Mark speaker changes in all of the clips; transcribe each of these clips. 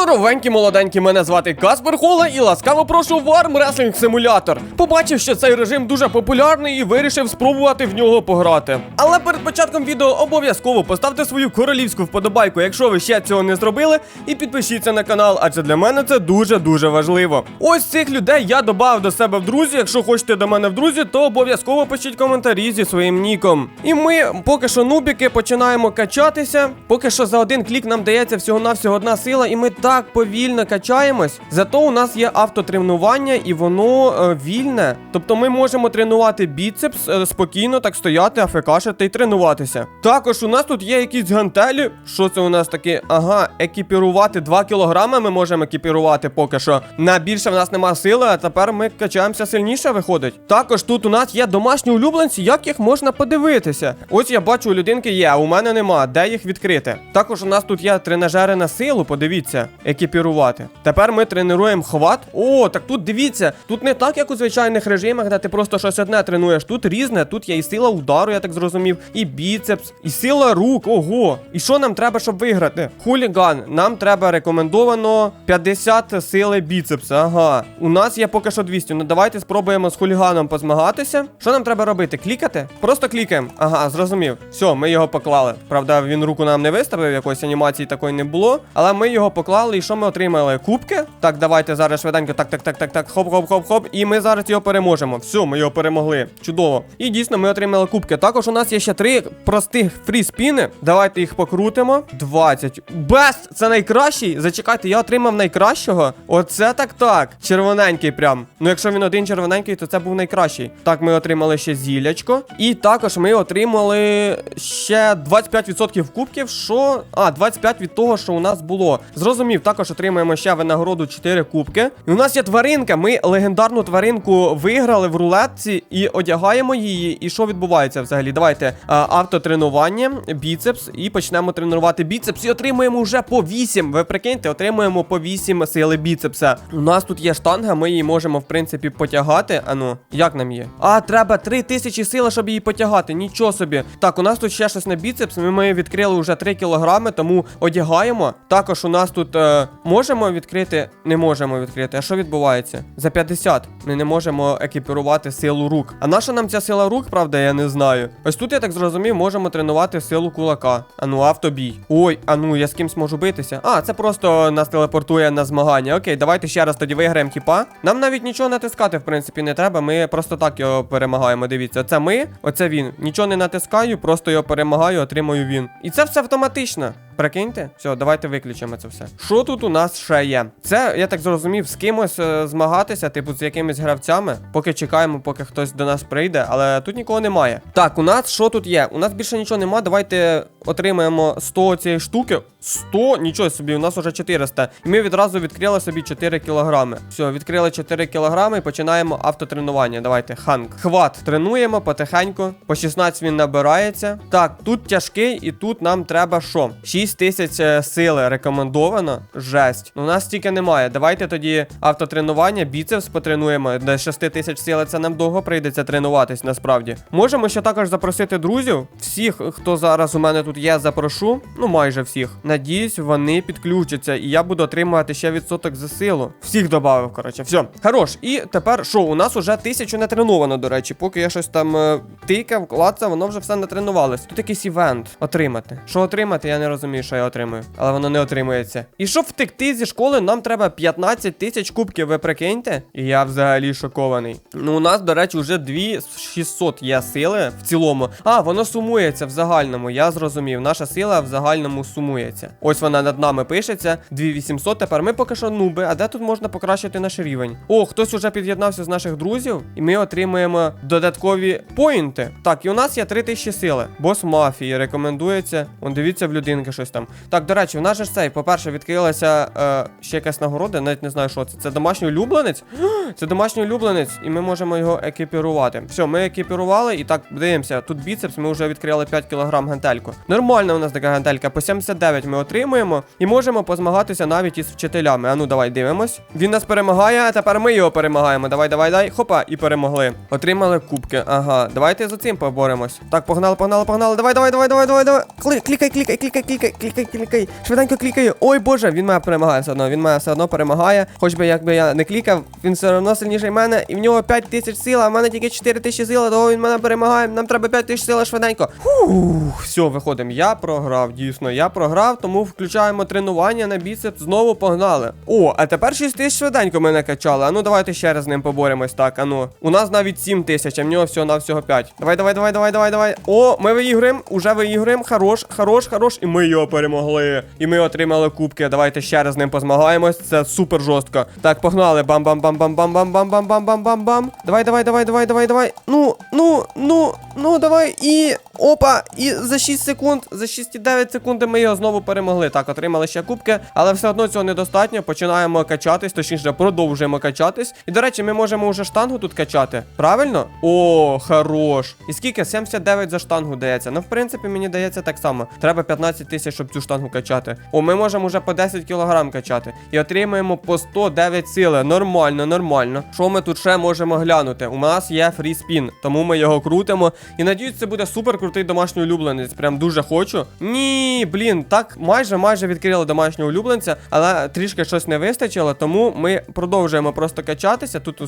Speaker 1: Здоровенькі молоденькі, мене звати Каспер Хола і ласкаво прошу в Arm Wrestling Simulator. Побачив, що цей режим дуже популярний і вирішив спробувати в нього пограти. Але перед початком відео обов'язково поставте свою королівську вподобайку, якщо ви ще цього не зробили, і підпишіться на канал, адже для мене це дуже-дуже важливо. Ось цих людей я додав до себе в друзі. Якщо хочете до мене в друзі, то обов'язково пишіть коментарі зі своїм ніком. І ми поки що нубіки починаємо качатися. Поки що за один клік нам дається всього-навсього одна сила, і ми так повільно качаємось. Зато у нас є автотренування, і воно е, вільне. Тобто ми можемо тренувати біцепс е, спокійно, так стояти, афекашити і тренуватися. Також у нас тут є якісь гантелі. Що це у нас таке? Ага, екіпірувати 2 кілограми ми можемо екіпірувати поки що. На більше в нас нема сили, а тепер ми качаємося сильніше, виходить. Також тут у нас є домашні улюбленці, як їх можна подивитися. Ось я бачу, у людинки є, а у мене нема. Де їх відкрити? Також у нас тут є тренажери на силу, подивіться, екіпірувати. Тепер ми тренуємо хват. О, так тут дивіться, тут не так, як у звичайних режимах, де ти просто щось одне тренуєш. Тут різне, тут є і сила удару, я так зрозумів, і біцепс, і сила рук. Ого. І що нам треба, щоб виграти? Хуліган. Нам треба рекомендовано 50 сили біцепса. Ага. У нас є поки що 200. Ну давайте спробуємо з хуліганом позмагатися. Що нам треба робити? Клікати? Просто клікаємо. Ага, зрозумів. Все, ми його поклали. Правда, він руку нам не виставив, якоїсь анімації такої не було. Але ми його поклали, і що ми отримали? Кубки. Так, давайте зараз швиденько. Так, так, так, так, так. Хоп, хоп, хоп, хоп. І ми зараз його переможемо. Все, ми його перемогли. Чудово. І дійсно ми отримали кубки. Також у нас є ще три простих фрі-спіни. Давайте їх покрутимо. 20. Бест! Це найкращий. Зачекайте, я отримав найкращого. Оце так так. Червоненький прям. Ну, якщо він один червоненький, то це був найкращий. Так, ми отримали ще зілячко. І також ми отримали ще 25% кубків. Що. А, 25 від того, що у нас було. Зрозумів, також отримаємо ще винагороду 4 кубки. І у нас є тваринка. Ми легендарну тваринку виграли в рулетці і одягаємо її. І що відбувається взагалі? Давайте а, автотренування, біцепс, і почнемо тренувати біцепс. І отримуємо вже по 8. Ви прикиньте, отримуємо по 8 сили біцепса. У нас тут є штанга, ми її можемо, в принципі, потягати. Ану, як нам є? А, треба 3000 сили, щоб її потягати. Нічого собі. Так, у нас тут ще щось на біцепс. Ми, ми відкрили вже 3 кілограми, тому одягаємо. Також у нас тут можемо відкрити, не можемо відкрити. А що відбувається? За 50 ми не можемо екіпірувати силу рук. А наша нам ця сила рук, правда, я не знаю. Ось тут я так зрозумів, можемо тренувати силу кулака. Ану, автобій. Ой, ану, я з кимсь можу битися. А, це просто нас телепортує на змагання. Окей, давайте ще раз тоді виграємо тіпа. Нам навіть нічого натискати, в принципі, не треба. Ми просто так його перемагаємо. Дивіться, це ми, оце він. Нічого не натискаю, просто його перемагаю, отримую він. І це все автоматично. Прикиньте, все, давайте виключимо це все. Що тут у нас ще є? Це, я так зрозумів, з кимось е, змагатися, типу, з якимись гравцями. Поки чекаємо, поки хтось до нас прийде, але тут нікого немає. Так, у нас що тут є? У нас більше нічого нема. Давайте отримаємо 100 цієї штуки. 100? Нічого собі, у нас уже 400. І ми відразу відкрили собі 4 кілограми. Все, відкрили 4 кілограми і починаємо автотренування. Давайте, ханк. Хват. Тренуємо потихеньку. По 16 він набирається. Так, тут тяжкий, і тут нам треба що? 6 тисяч е, сили рекомендовано. Жесть. Ну, у нас стільки немає. Давайте тоді автотренування, біцепс потренуємо. До 6 тисяч сили це нам довго прийдеться тренуватись, насправді. Можемо ще також запросити друзів. Всіх, хто зараз у мене тут є, запрошу. Ну, майже всіх. Надіюсь, вони підключаться, і я буду отримувати ще відсоток за силу. Всіх додав, коротше. Все. Хорош. І тепер що? У нас уже тисячу не треновано, до речі. Поки я щось там е, тикав, клацав, воно вже все не тренувалось. Тут якийсь івент отримати. Що отримати, я не розумію, що я отримую. Але воно не отримується. І щоб втекти зі школи, нам треба 15 тисяч кубків, ви прикиньте? І я взагалі шокований. Ну, у нас, до речі, вже 2600 є сили в цілому. А, воно сумується в загальному. Я зрозумів. Наша сила в загальному сумується. Ось вона над нами пишеться. 2800. Тепер ми поки що нуби. А де тут можна покращити наш рівень? О, хтось уже під'єднався з наших друзів, і ми отримуємо додаткові поінти. Так, і у нас є 3000 сили. Бос мафії рекомендується. Он дивіться в людинки щось там. Так, до речі, в нас же ж цей, по-перше, відкрилася е, ще якась нагорода, навіть не знаю, що це. Це домашній улюбленець. Це домашній улюбленець, і ми можемо його екіпірувати. Все, ми екіпірували, і так дивимося. Тут біцепс, ми вже відкрили 5 кг гантельку. Нормальна у нас така гантелька. По 79 ми отримуємо і можемо позмагатися навіть із вчителями. А ну давай дивимось. Він нас перемагає, а тепер ми його перемагаємо. Давай, давай, давай. Хопа, і перемогли. Отримали кубки. Ага, давайте за цим поборемось. Так, погнали, погнали, погнали. Давай, давай, давай, давай, давай, давай. Клікай, клікай, клікай, клікай, клікай, клікай. Швиденько клікай. Ой, боже, він мене перемагає все одно. Він мене все одно перемагає. Хоч би якби я не клікав, він все одно сильніший мене. І в нього 5 тисяч сил, а в мене тільки 4 тисячі сил, того він мене перемагає. Нам треба 5 тисяч сил швиденько. Фух, все, виходимо. Я програв, дійсно, я програв, тому включаємо тренування на біцепс. Знову погнали. О, а тепер 6 тисяч швиденько ми накачали. А ну давайте ще раз з ним поборемось. Так, а ну. У нас навіть 7 тисяч, а в нього всього навсього 5. Давай, давай, давай, давай, давай, давай. О, ми виіграємо, уже виіграємо. Хорош, хорош, хорош. І ми його перемогли. І ми отримали кубки. Давайте ще раз з ним позмагаємось. Це супер жорстко. Так, погнали. Бам-бам-бам-бам-бам-бам-бам-бам-бам-бам-бам. Давай, давай, давай, давай, давай, давай. Ну, ну, ну, ну, давай. І. Опа! І за 6 секунд, за 6,9 секунди ми його знову перемогли. Так, отримали ще кубки, але все одно цього недостатньо. Починаємо качатись, точніше, продовжуємо качатись. І до речі, ми можемо вже штангу тут качати. Правильно? О, хорош. І скільки? 79 за штангу дається. Ну, в принципі, мені дається так само. Треба 15 тисяч, щоб цю штангу качати. О, ми можемо вже по 10 кілограм качати. І отримуємо по 109 сили. Нормально, нормально. Що ми тут ще можемо глянути? У нас є фріспін, тому ми його крутимо. І надіюсь, це буде супер крутий домашній улюбленець. Прям дуже хочу. Ні, блін, так майже майже відкрили домашнього улюбленця, але трішки щось не вистачило, тому ми продовжуємо просто качатися. Тут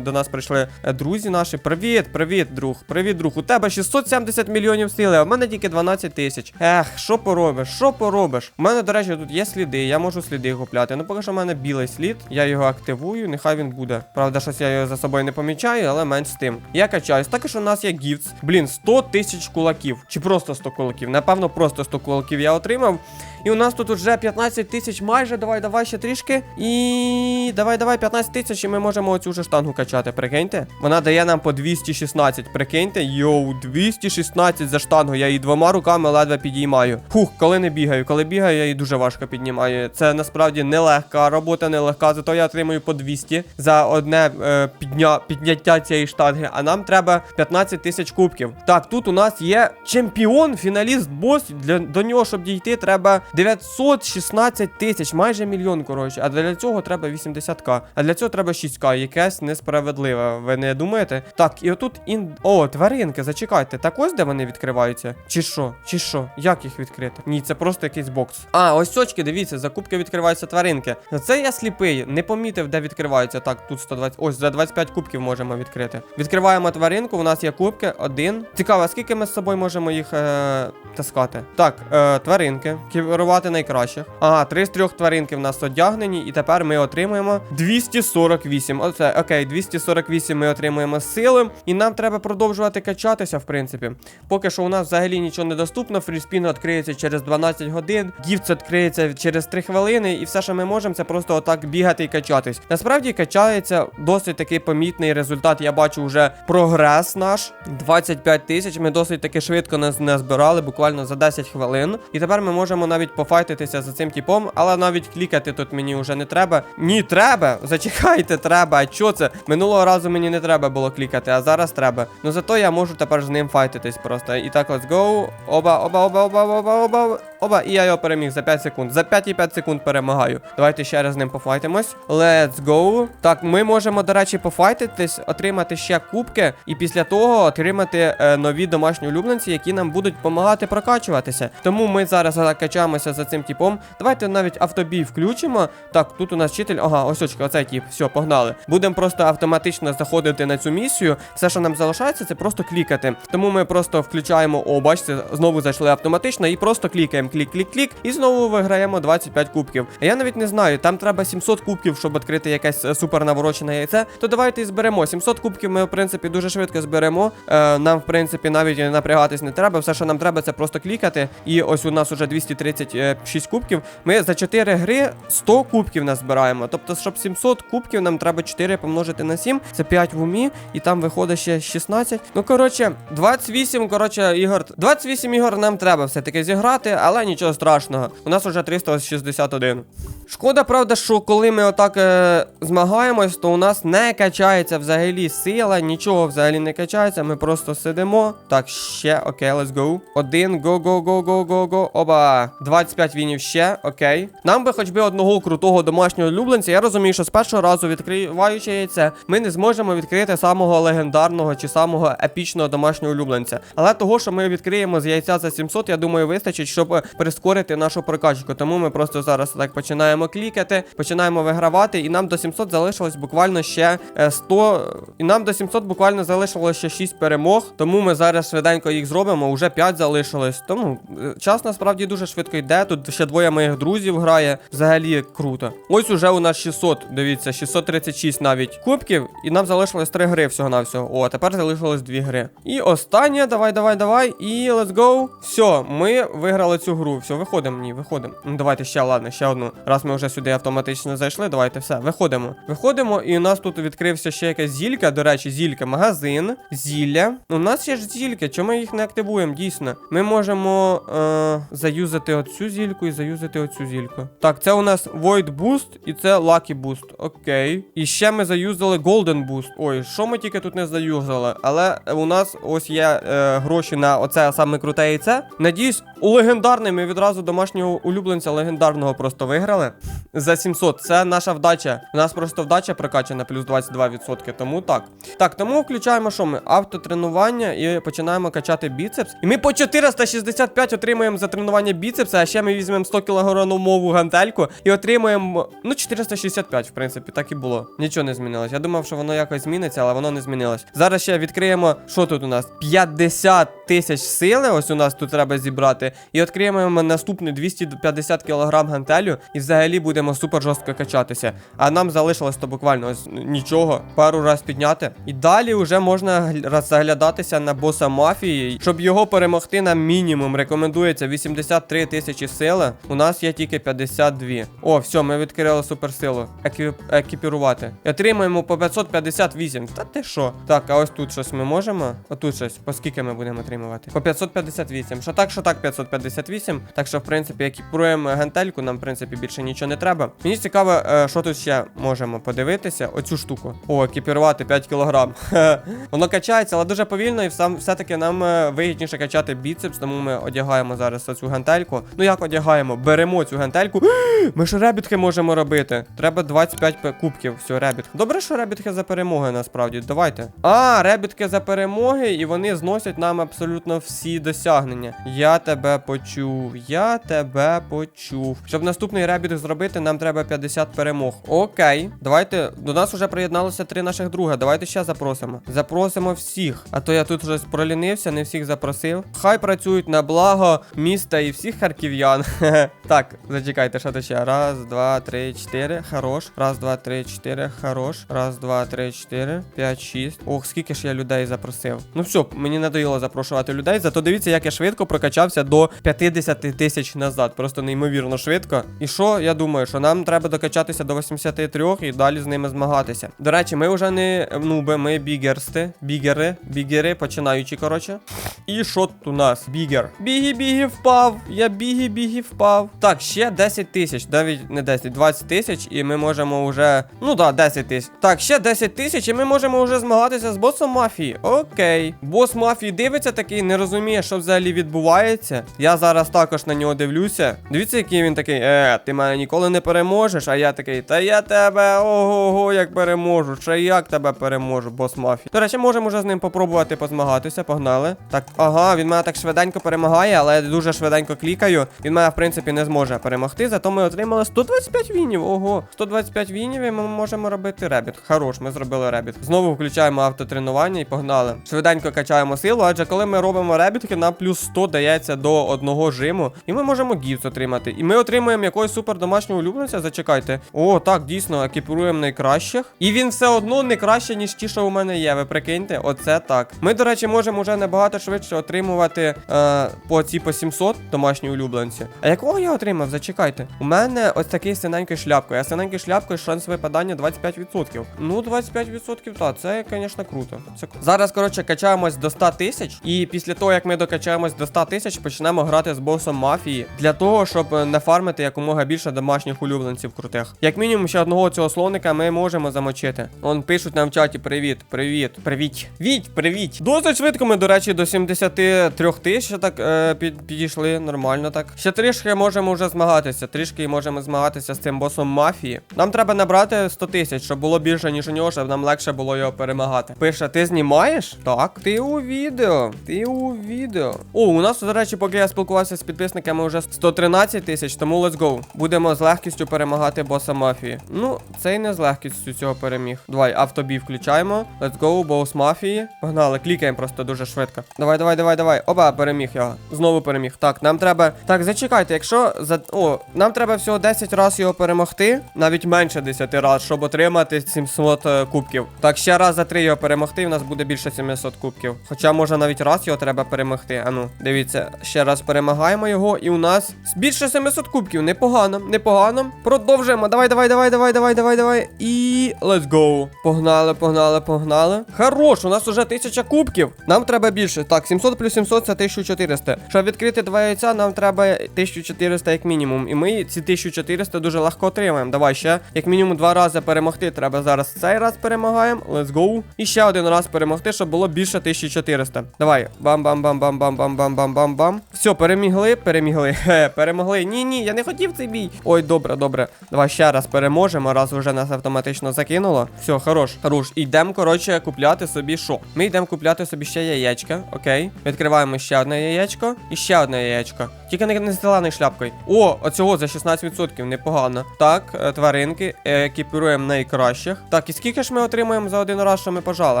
Speaker 1: до нас прийшли е, друзі наші. Привіт, привіт, друг. Привіт, друг. У тебе 670 мільйонів сили, а в мене тільки 12 тисяч. Ех, що поробиш? Що поробиш? У мене, до речі, тут є сліди, я можу сліди купляти. Ну, поки що в мене білий слід, я його активую, нехай він буде. Правда, щось я його за собою не помічаю, але менш з тим. Я качаюсь. Також у нас є гіфтс. Блін, 100 тисяч кулаків. Чи просто 100 кулаків? Напевно, просто 100 кулаків я отримав. І у нас тут вже 15 тисяч майже. Давай, давай ще трішки. І давай, давай, 15 тисяч, і ми можемо оцю же штангу качати. Прикиньте. Вона дає нам по 216. Прикиньте, йоу, 216 за штангу. Я її двома руками ледве підіймаю. Фух, коли не бігаю. Коли бігаю, я її дуже важко піднімаю. Це насправді нелегка робота, нелегка. Зато я отримую по 200 за одне е, підня... підняття цієї штанги. А нам треба 15 тисяч кубків. Так, тут у нас є чемпіон, фіналіст, бос. Для до нього, щоб дійти, треба 916 тисяч, майже мільйон, коротше. А для цього треба 80к. А для цього треба 6к. Якесь несправедливе. Ви не думаєте? Так, і отут ін. О, тваринки, зачекайте. Так ось де вони відкриваються? Чи що? Чи що? Як їх відкрити? Ні, це просто якийсь бокс. А, ось сочки, дивіться, за кубки відкриваються тваринки. Це я сліпий, не помітив, де відкриваються. Так, тут 120. Ось за 25 кубків можемо відкрити. Відкриваємо тваринку, у нас є кубки, один. Цікаво, скільки ми з собою можемо їх е, таскати? Так, е, тваринки. Керувати найкращих. Ага, три з трьох тваринки в нас одягнені, і тепер ми отримуємо 248. Оце, окей, 248 ми отримуємо сили. І нам треба продовжувати качатися, в принципі. Поки що у нас взагалі нічого не доступно. Фріспін відкриється через 12 годин, гіфт відкриється через 3 хвилини, і все, що ми можемо, це просто отак бігати і качатись. Насправді качається досить такий помітний результат. Я бачу вже прогрес наш. 25 тисяч. Ми досить таки швидко нас не збирали, буквально за 10 хвилин. І тепер ми можемо навіть пофайтитися за цим типом, але навіть клікати тут мені вже не треба. Ні, треба! Зачекайте, треба. А чого це? Минулого разу мені не треба було клікати, а зараз треба. Ну зато я можу тепер з ним файтитись просто. І так, let's go. Оба, оба, оба, оба, оба, оба. Оба, і я його переміг за 5 секунд. За 5,5 секунд перемагаю. Давайте ще раз з ним пофайтимось. Let's go. Так, ми можемо, до речі, пофайтитись, отримати ще кубки, і після того отримати е, нові домашні улюбленці, які нам будуть допомагати прокачуватися. Тому ми зараз качаємося за цим типом. Давайте навіть автобій включимо. Так, тут у нас вчитель. Ага, ось очки, оцей тип. Все, погнали. Будемо просто автоматично заходити на цю місію. Все, що нам залишається, це просто клікати. Тому ми просто включаємо, о, бачите, знову зайшли автоматично і просто клікаємо клік-клік-клік, і знову виграємо 25 кубків. Я навіть не знаю, там треба 700 кубків, щоб відкрити якесь е, супер наворочене яйце. То давайте і зберемо. 700 кубків ми, в принципі, дуже швидко зберемо. Е, нам, в принципі, навіть напрягатись не треба. Все, що нам треба, це просто клікати. І ось у нас уже 236 кубків. Ми за 4 гри 100 кубків назбираємо. Тобто, щоб 700 кубків, нам треба 4 помножити на 7. Це 5 в умі, і там виходить ще 16. Ну, коротше, 28, коротше, ігор. 28 ігор нам треба все-таки зіграти, але нічого страшного. У нас уже 361. Шкода, правда, що коли ми отак е, змагаємось, то у нас не качається взагалі сила, нічого взагалі не качається. Ми просто сидимо. Так, ще, окей, let's go. Один, го, го, го, го, го, го. Оба. 25 вінів ще, окей. Нам би хоч би одного крутого домашнього улюбленця. Я розумію, що з першого разу відкриваючи яйце, ми не зможемо відкрити самого легендарного чи самого епічного домашнього улюбленця. Але того, що ми відкриємо з яйця за 700, я думаю, вистачить, щоб прискорити нашу прокачку. Тому ми просто зараз так починаємо клікати, починаємо вигравати, і нам до 700 залишилось буквально ще е, 100. І нам до 700 буквально залишилось ще 6 перемог. Тому ми зараз швиденько їх зробимо. Уже 5 залишилось. Тому е, час насправді дуже швидко йде. Тут ще двоє моїх друзів грає. Взагалі круто. Ось уже у нас 600. Дивіться, 636 навіть кубків. І нам залишилось 3 гри всього на всього. О, тепер залишилось 2 гри. І останнє, давай, давай, давай. І let's go. Все, ми виграли цю гру. Все, виходимо. Ні, виходимо. Ну давайте ще, ладно, ще одну. Раз ми вже сюди автоматично зайшли, давайте все, виходимо. Виходимо, і у нас тут відкрився ще якась зілька. До речі, зілька, магазин, зілля. У нас є ж зільки, чому ми їх не активуємо? Дійсно. Ми можемо е, заюзати оцю зільку і заюзати оцю зільку. Так, це у нас Void Boost і це Lucky Boost. Окей. І ще ми заюзали Golden Boost. Ой, що ми тільки тут не заюзали. Але у нас ось є е, гроші на оце саме круте яйце. Надіюсь, у легендарний ми відразу домашнього улюбленця легендарного просто виграли. За 700. Це наша вдача. У нас просто вдача прокачана плюс 22%. Тому так. Так, тому включаємо, що ми? Автотренування і починаємо качати біцепс. І ми по 465 отримуємо за тренування біцепса, а ще ми візьмемо 100 кілограмову гантельку і отримуємо. Ну, 465, в принципі, так і було. Нічого не змінилось. Я думав, що воно якось зміниться, але воно не змінилось. Зараз ще відкриємо, що тут у нас? 50 тисяч сили. Ось у нас тут треба зібрати. І відкриємо наступний 250 кілограм гантелю. І взагалі будемо супер жорстко качатися. А нам залишилось то буквально ось нічого. Пару раз підняти. І далі вже можна гл- заглядатися на боса мафії. Щоб його перемогти на мінімум, рекомендується 83 тисячі сили. У нас є тільки 52. О, все, ми відкрили суперсилу. Еквіп... Екіпірувати. І отримаємо по 558. Та ти що? Так, а ось тут щось ми можемо? Отут щось. По скільки ми будемо отримувати? По 558. Що так, що так, 558. Так що, в принципі, екіпіруємо гантельку, нам, в принципі, більше нічого не треба. Мені цікаво, е, що тут ще можемо подивитися. Оцю штуку. О, екіпірувати 5 кілограм. Воно качається, але дуже повільно, і все-таки нам е, вигідніше качати біцепс, тому ми одягаємо зараз оцю гантельку. Ну як одягаємо? Беремо цю гантельку. Ми ж ребітки можемо робити. Треба 25 кубків. Все, ребіт. Добре, що ребітки за перемоги насправді. Давайте. А, ребітки за перемоги, і вони зносять нам абсолютно всі досягнення. Я тебе почув. Я тебе почув. Щоб наступний ребіт зробити, нам треба 50 перемог. Окей. Давайте. До нас вже приєдналося три наших друга. Давайте ще запросимо. Запросимо всіх. А то я тут вже пролінився, не всіх запросив. Хай працюють на благо міста і всіх харків'ян. так, зачекайте, що то ще. Раз, два, три, чотири. Хорош. Раз, два, три, чотири. Хорош. Раз, два, три, чотири, п'ять, шість. Ох, скільки ж я людей запросив. Ну все, мені надоїло запрошувати людей. Зато дивіться, як я швидко прокачався до 50 тисяч назад. Просто неймовірно швидко. І що я думаю, що нам треба докачатися до 83 і далі з ними змагатися. До речі, ми вже не нуби, ми бігерсти. Бігери, бігери, починаючи, коротше. І що тут у нас? Бігер. Бігі, бігі впав. Я бігі, бігі впав. Так, ще 10 тисяч. Навіть не 10, 20 тисяч, і ми можемо вже. Ну да, 10 тисяч. Так, ще 10 тисяч, і ми можемо вже змагатися з босом мафії. Окей. Бос мафії дивиться такий, не розуміє, що взагалі відбувається. Я зараз також на нього дивлюся. Дивіться, який він такий. Е, ти мене ніколи не переможеш. А я такий, та я тебе ого-го, як переможу. Ще як тебе переможу, бос мафії. До речі, можемо вже з ним попробувати позмагатися. Погнали. Так, ага, він мене так швиденько перемагає, але я дуже швиденько клікаю. Він мене, в принципі, не зможе перемогти. Зато ми отримали 125 вінів. Ого, 125 вінів, і ми можемо робити ребіт. Хорош, ми зробили ребіт. Знову включаємо автотренування і погнали. Швиденько качаємо силу, адже коли ми робимо ребітки, нам плюс 100 дається до одного жиму, і ми можемо гіфт отримати. І ми отримуємо якогось супер домашнього улюбленця. Зачекайте. О, так, дійсно, екіпіруємо найкращих. І він все одно не краще, ніж ті, що у мене є. Ви прикиньте, оце так. Ми, до речі, можемо вже набагато швидше отримувати е, по ці по 700 домашні улюбленці. А якого я отримав? Зачекайте. У мене ось такий синенький шляпкою. А синенький шляпкою шанс випадання 25%. Ну, 25%, так, це, звісно, круто. Це. Зараз, коротше, качаємось до 100 тисяч. І після того, як ми докачаємось до 100 тисяч, почнемо грати з босом мафії для того, щоб е, нафармити якомога більше домашніх улюбленців крутих. Як мінімум, ще одного цього слоника ми можемо замочити. Он пишуть нам в чаті: привіт, привіт, привіт. Віть, привіт. Досить швидко ми, до речі, до 73 тисяч так е, під, підійшли. Нормально так. Ще трішки можемо вже змагатися. Трішки можемо змагатися з цим босом мафії. Нам треба набрати 100 тисяч, щоб було більше, ніж у нього, щоб нам легше було його перемагати. Пише, ти знімаєш? Так, ти у відео. Ти у відео. О, у нас, до речі, поки я спілкувався з підписниками, вже 113 тисяч, тому let's go. Будемо з легкістю перемагати боса мафії. Ну, це й не з легкістю цього переміг. Давай, автобій включаємо. Let's go, бос мафії. Погнали, клікаємо просто дуже швидко. Давай, давай, давай, давай. Опа, переміг його. Знову переміг. Так, нам треба. Так, зачекайте, якщо за. О, нам треба всього 10 разів його перемогти, навіть менше 10 разів, щоб отримати 700 е, кубків. Так, ще раз за 3 його перемогти, і в нас буде більше 700 кубків. Хоча, може, навіть раз його треба перемогти. Ану, дивіться, ще раз перемагаємо його, і у нас більше 700 кубків. Непогано, непогано. Продовжуємо. Давай, давай, давай, давай, давай, давай, давай. І let's go. Погнали, погнали, погнали. Хорош, у нас уже 1000 кубків. Нам треба більше. Так, 700 плюс 700 це 1400. Щоб відкрити два яйця, нам треба 1400 як мінімум. І ми ці 1400 дуже легко отримаємо. Давай ще, як мінімум, два рази перемогти. Треба зараз цей раз перемагаємо. Let's go. І ще один раз перемогти, щоб було більше 1400. Давай. Бам-бам-бам-бам-бам-бам-бам-бам-бам. Все, перемігли, перемігли. Хе, перемогли. Ні, ні, я не хотів цей бій. Ой, добре, добре. Давай ще раз переможемо, раз вже нас автоматично закинуло. Все, хорош, хорош. Йдемо, коротше, купляти собі що? Ми йдемо купляти собі ще яєчка. Окей. Відкриваємо ще одне яєчко і ще одне яєчко. Тільки не, з зеленою шляпкою. О, оцього за 16%, непогано. Так, е, тваринки, е, екіпіруємо найкращих. Так, і скільки ж ми отримуємо за один раз, що ми пожали?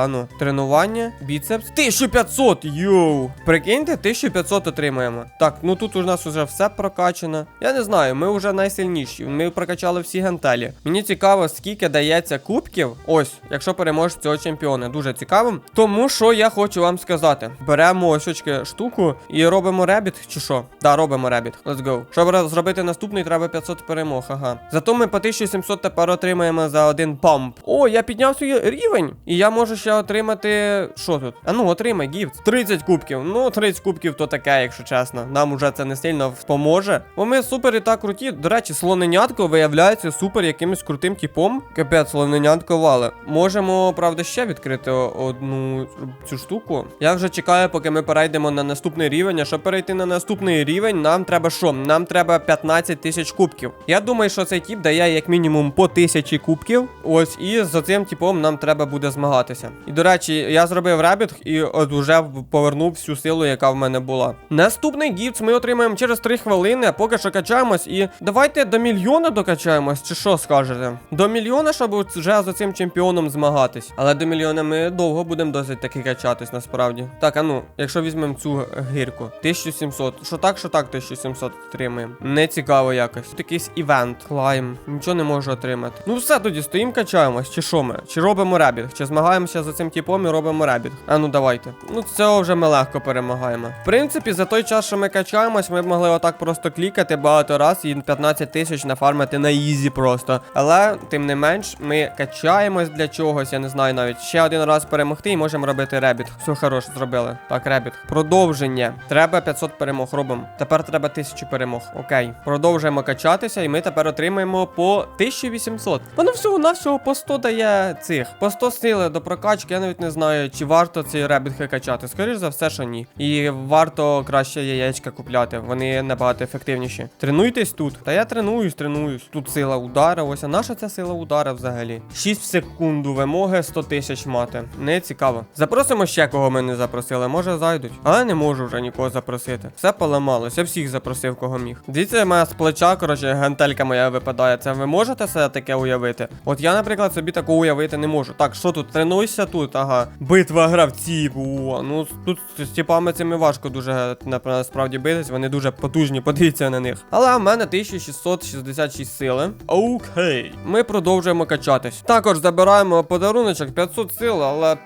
Speaker 1: Ану, тренування, біцепс. 1500! Йоу! Прикиньте, 1500 отримуємо. Так, ну тут у нас вже все прокачано. Я не знаю, ми вже найсильніші. Ми прокачали всі гантелі. Мені цікаво, скільки дається кубків. Ось, якщо переможеш цього чемпіона. Дуже цікаво. Тому що я хочу вам сказати: беремо ось штуку і робимо ребіт, чи що? Да, робимо ребіт. Let's go. Щоб зробити наступний, треба 500 перемог. Ага. Зато ми по 1700 тепер отримаємо за один памп. О, я підняв свій рівень. І я можу ще отримати. Що тут? А ну, отримай гіфт. 30 кубків. Ну, 30 кубків то таке, якщо чесно. Нам уже це не сильно поможе. Бо ми супер і так круті. До речі, слоненятко виявляється супер якимось крутим типом. Капець, слоненятко вале. Можемо, правда, ще відкрити одну цю штуку. Я вже чекаю, поки ми перейдемо на наступний рівень. А щоб перейти на наступний рівень, нам треба що? Нам треба 15 тисяч кубків. Я думаю, що цей тип дає як мінімум по тисячі кубків. Ось, і за цим типом нам треба буде змагатися. І до речі, я зробив ребіт і от уже повернув всю силу, яка в мене була. Наступний гіфт ми отримаємо через 3 хвилини, поки що качаємось. І давайте до мільйона докачаємось, чи що скажете? До мільйона, щоб вже за цим чемпіоном змагатись. Але до мільйона ми довго будемо досить таки качатись, насправді. Так, а ну, якщо візьмемо цю гірку, 1700. Що так, що так, 1700 отримаємо. Не цікаво якось. Тут якийсь івент, клайм. Нічого не можу отримати. Ну все, тоді стоїмо, качаємось, чи що ми? Чи робимо ребіт? Чи змагаємося за цим типом і робимо ребіт? А ну давайте. Ну цього вже ми легко перемагаємо. В принципі, за той час, що ми качаємось, ми б могли отак просто клікати багато раз і 15 тисяч нафармити на ізі просто. Але тим не менш, ми качаємось для чогось, я не знаю навіть. Ще один раз перемогти і можемо робити ребіт. Все хорош, зробили. Так, ребіт. Продовження. Треба 500 перемог робимо. Тепер треба 1000 перемог. Окей. Продовжуємо качатися, і ми тепер отримаємо по 1800. Воно всього на всього по 100 дає цих. По 100 сили до прокачки. Я навіть не знаю, чи варто ці ребітки качати. Скоріш за все, що ні. І варто краще яєчка купляти. Вони набагато ефективніші. Тренуйтесь тут. Та я тренуюсь, тренуюсь. Тут сила удара. Ось а наша ця сила удара взагалі. 6 в секунду вимоги 100 тисяч мати. Не цікаво. Запросимо ще кого ми не запросили. Може зайдуть. Але не можу вже нікого запросити. Все поламалось. Я всіх запросив, кого міг. Дивіться, моя з плеча, коротше, гантелька моя випадає. Це ви можете себе таке уявити? От я, наприклад, собі такого уявити не можу. Так, що тут? Тренуйся тут, ага. Битва гравців. О, ну тут з типами цими важко дуже насправді битись. Вони дуже потужні, подивіться на них. Але в мене 1666 сили. Окей. Ми продовжуємо качатись. Також забираємо подаруночок 500 сил, але.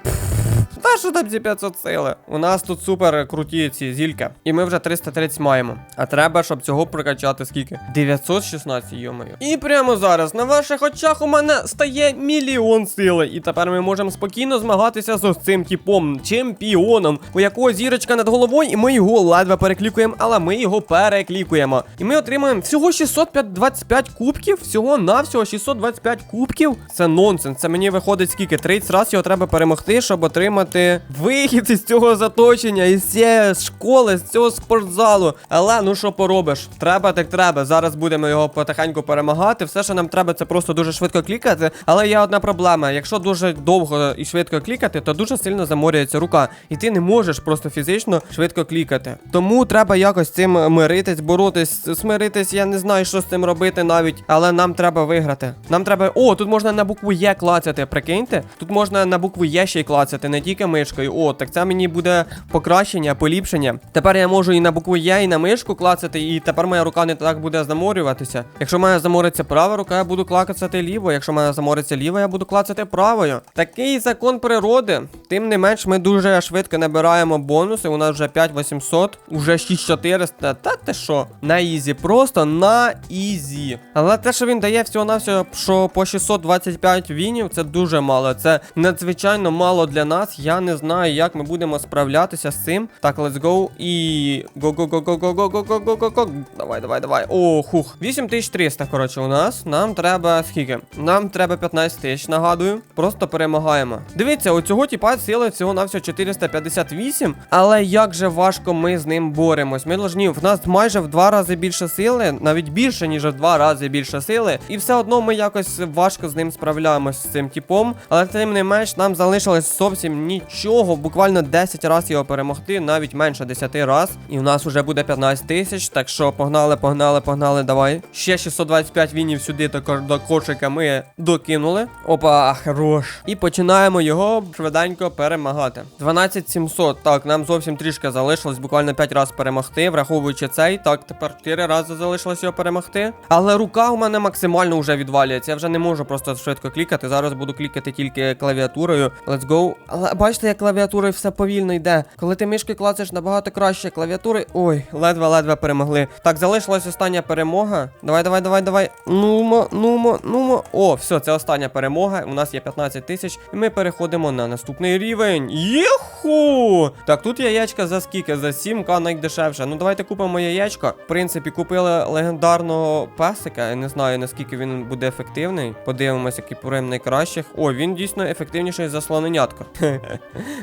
Speaker 1: Що там ці 500 сили? У нас тут супер круті ці зільки. І ми вже 330 маємо. А треба, щоб цього прокачати скільки? 916, йомаю. І прямо зараз на ваших очах у мене стає мільйон сили. І тепер ми можемо спокійно змагатися з цим типом, чемпіоном, у якого зірочка над головою, і ми його ледве переклікуємо, але ми його переклікуємо. І ми отримуємо всього 625 кубків. Всього навсього 625 кубків. Це нонсенс. Це мені виходить скільки? 30 разів його треба перемогти, щоб отримати вихід із цього заточення, із цієї школи, з цього спортзалу. Але ну що поробиш? Треба так треба. Зараз будемо його потихеньку перемагати. Все, що нам треба, це просто дуже швидко клікати. Але є одна проблема: якщо дуже довго і швидко клікати, то дуже сильно заморюється рука. І ти не можеш просто фізично швидко клікати. Тому треба якось цим миритись, боротись, смиритись. Я не знаю, що з цим робити навіть, але нам треба виграти. Нам треба. О, тут можна на букву Є клацати. Прикиньте, тут можна на букву Є ще й клацати, не тільки мишкою. О, так це мені буде покращення, поліпшення. Тепер я можу і на букву Є, і на мишку клацати, і тепер моя рука не так буде заморюватися. Якщо мене замориться права рука, я буду клацати ліво. Якщо мене замориться ліво, я буду клацати правою. Такий закон природи. Тим не менш, ми дуже швидко набираємо бонуси. У нас вже 5800, уже 6400. Та ти що? На ізі, просто на ізі. Але те, що він дає всього-навсього, що по 625 вінів, це дуже мало. Це надзвичайно мало для нас. Я не знаю, як ми будемо справлятися з цим. Так, let's go. І. го го го го го го го го го го го Давай, давай, давай. О, хух. 8300, коротше, у нас. Нам треба скільки? Нам треба 15 тисяч, нагадую. Просто перемагаємо. Дивіться, у цього типа сили всього на всього 458. Але як же важко ми з ним боремось. Ми должні, в нас майже в два рази більше сили, навіть більше, ніж в два рази більше сили. І все одно ми якось важко з ним справляємось з цим типом. Але тим не менш, нам залишилось зовсім нічого. Буквально 10 разів його перемогти, навіть менше 10 раз. І в нас вже буде 15 тисяч. Так що погнали, погнали, погнали. Давай. Ще 625 вінів сюди кор- до кошика ми докинули. Опа, хорош. І починаємо його швиденько перемагати. 12700. Так, нам зовсім трішки залишилось, буквально 5 разів перемогти, враховуючи цей. Так, тепер 4 рази залишилось його перемогти. Але рука у мене максимально вже відвалюється. Я вже не можу просто швидко клікати. Зараз буду клікати тільки клавіатурою. Let's go. Але бачите, як клавіатурою все повільно йде. Коли ти мишкою клацаєш набагато краще клавіатури. Ой, ледве-ледве перемогли. Так, залишилась остання перемога. Давай, давай, давай, давай. Нумо, нумо, нумо. О, все, це остання перемога. У нас є 15 тисяч. І ми переходимо на наступний рівень. Єху! Так, тут яєчка за скільки? За 7к найдешевше. Ну давайте купимо яєчко. В принципі, купили легендарного песика. Я не знаю наскільки він буде ефективний. Подивимося, який порим найкращих. О, він дійсно ефективніший за слоненятко.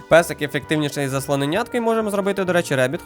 Speaker 1: Песик ефективніший за слоненятко. І можемо зробити, до речі, ребіт.